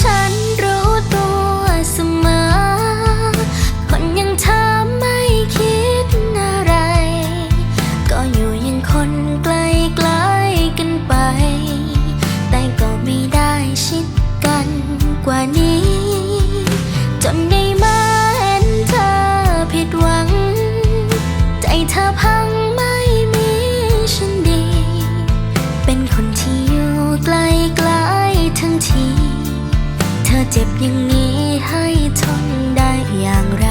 ฉันรู้ตัวเสมอ คนยังเธอไม่คิดอะไร ก็อยู่ยังคนไกลไกลกันไป แต่ก็ไม่ได้ชิดกันกว่านี้ จนได้ ย่างนีให้ทนได้อย่างไร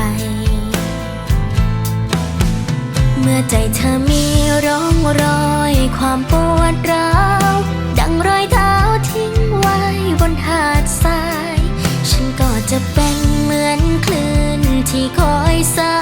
เมื่อใจเธอมีร่องรอยความปวดร้าว ดังรอยเท้าทิ้งไว้บนหาดทราย ฉันก็จะเป็นเหมือนคลื่นที่คอยซัด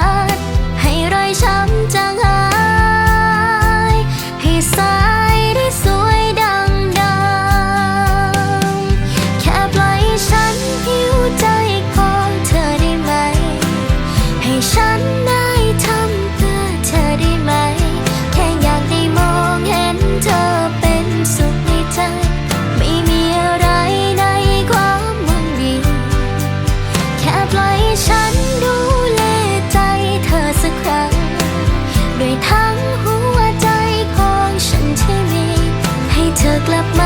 ธอกลับมา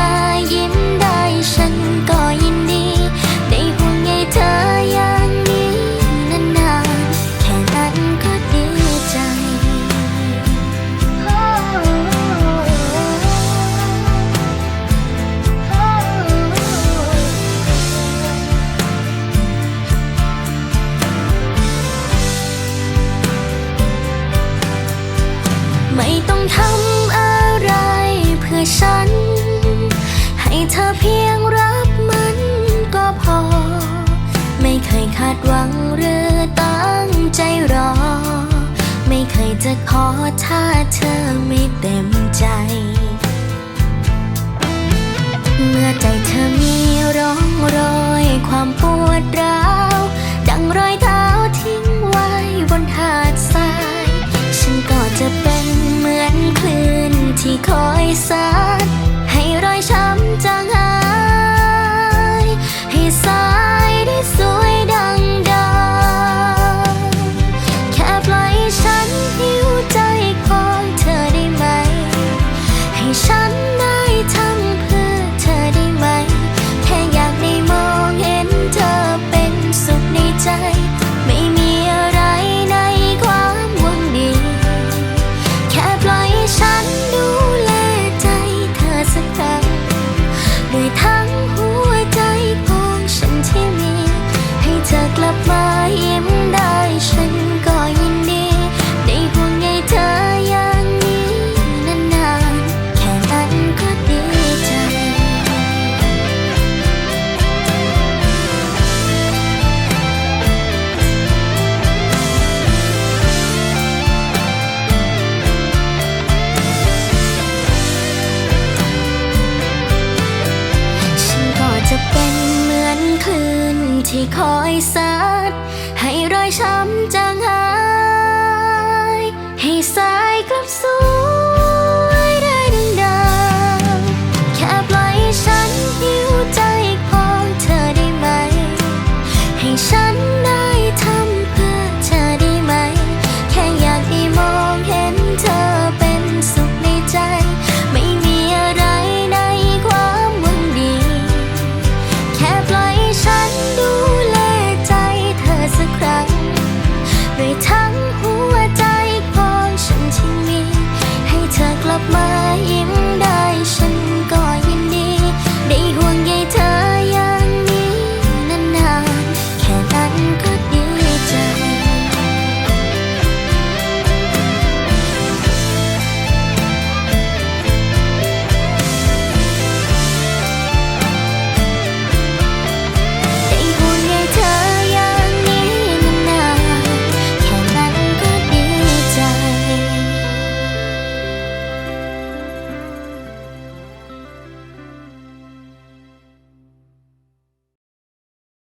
ไม่เต็มใจ เมื่อใจเธอมีร้องรอยความปวดร้าว ดังรอยเท้าทิ้งไว้บนหาดทราย ฉันก็จะเป็นเหมือนคลื่นที่คอยซัดให้รอยช้ำใจ คอยสา my